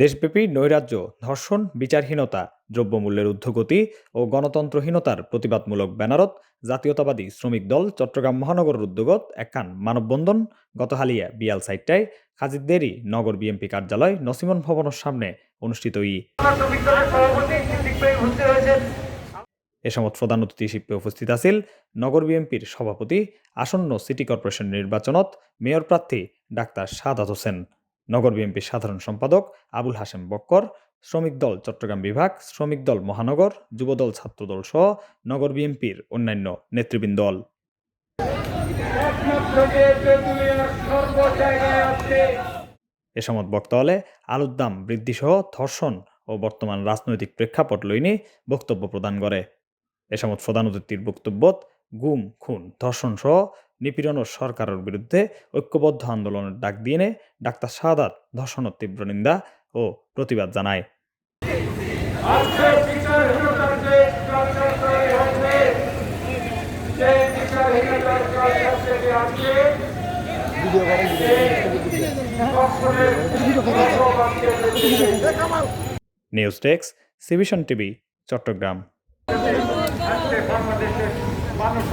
দেশব্যাপী নৈরাজ্য, ধর্ষণ, বিচারহীনতা, দ্রব্যমূল্যের ঊর্ধ্বগতি ও গণতন্ত্রহীনতার প্রতিবাদমূলক ব্যানারত জাতীয়তাবাদী শ্রমিক দল চট্টগ্রাম মহানগরের উদ্যোগত একখান মানববন্ধন গত হালিয়া বিয়াল সাইটটায় খাজিদেরি নগর বিএমপি কার্যালয় নসিমন ভবনের সামনে অনুষ্ঠিত ই। এ সময় প্রধান অতিথি হিসেবে উপস্থিত আছিল নগর বিএনপির সভাপতি আসন্ন সিটি কর্পোরেশন নির্বাচনত মেয়র প্রার্থী ডাক্তার সাদাত হোসেন। নগর বিএনপির সাধারণ সম্পাদক আবুল হাশেম বক্কর, শ্রমিক দল চট্টগ্রাম বিভাগ, শ্রমিক দল মহানগর, যুবদল ছাত্রদল সহ নগর বিএনপির অন্যান্য নেতৃবৃন্দ এ সময় বক্তব্যে আলুর দাম বৃদ্ধিসহ ধর্ষণ ও বর্তমান রাজনৈতিক প্রেক্ষাপট লইনে বক্তব্য প্রদান করে। এ সময় প্রধান অতিথির বক্তব্য গুম, খুন, ধর্ষণ সহ নিপীড়ন ও সরকারের বিরুদ্ধে ঐক্যবদ্ধ আন্দোলনের ডাক দিয়ে ডাক্তার সাদাত ধর্ষণের তীব্র নিন্দা ও প্রতিবাদ জানায়। নিউজ ডেস্ক সিভিশন টিভি চট্টগ্রাম। বাংলাদেশের মানুষ